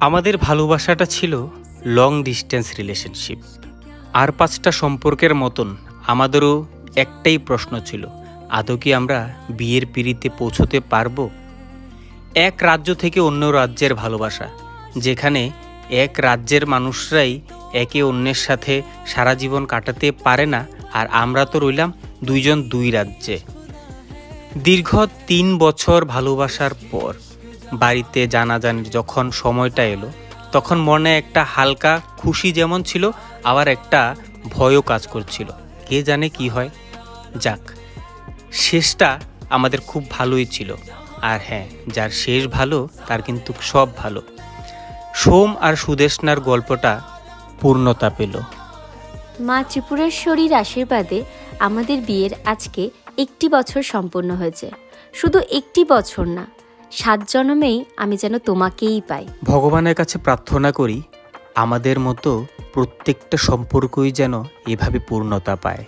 আমাদের ভালোবাসাটা ছিল লং ডিস্টেন্স রিলেশনশিপ আর পাঁচটা সম্পর্কের মতন আমাদেরও একটাই প্রশ্ন ছিল, আদৌ কি আমরা বিয়ের পিড়িতে পৌঁছতে পারব? এক রাজ্য থেকে অন্য রাজ্যের ভালোবাসা, যেখানে এক রাজ্যের মানুষরাই একে অন্যের সাথে সারা জীবন কাটাতে পারে না, আর আমরা তো রইলাম দুইজন দুই রাজ্যে। দীর্ঘ তিন বছর ভালোবাসার পর বাড়িতে জানাজানির যখন সময়টা এলো, তখন মনে একটা হালকা খুশি যেমন ছিল, আবার একটা ভয়ও কাজ করছিল। কে জানে কি হয়? যাক, শেষটা আমাদের খুব ভালোই ছিল। আর হ্যাঁ যার শেষ ভালো, তার কিন্তু সব ভালো। সোম আর সুদেশনার গল্পটা পূর্ণতা পেল। মা ত্রিপুরেশ্বরীর আশীর্বাদে আমাদের বিয়ের আজকে একটি বছর সম্পূর্ণ হয়েছে। শুধু একটি বছর না সাত জনমেই আমি যেন তোমাকেই পাই। ভগবানের কাছে প্রার্থনা করি, আমাদের মতো প্রত্যেকটা সম্পর্কই যেন এভাবে পূর্ণতা পায়।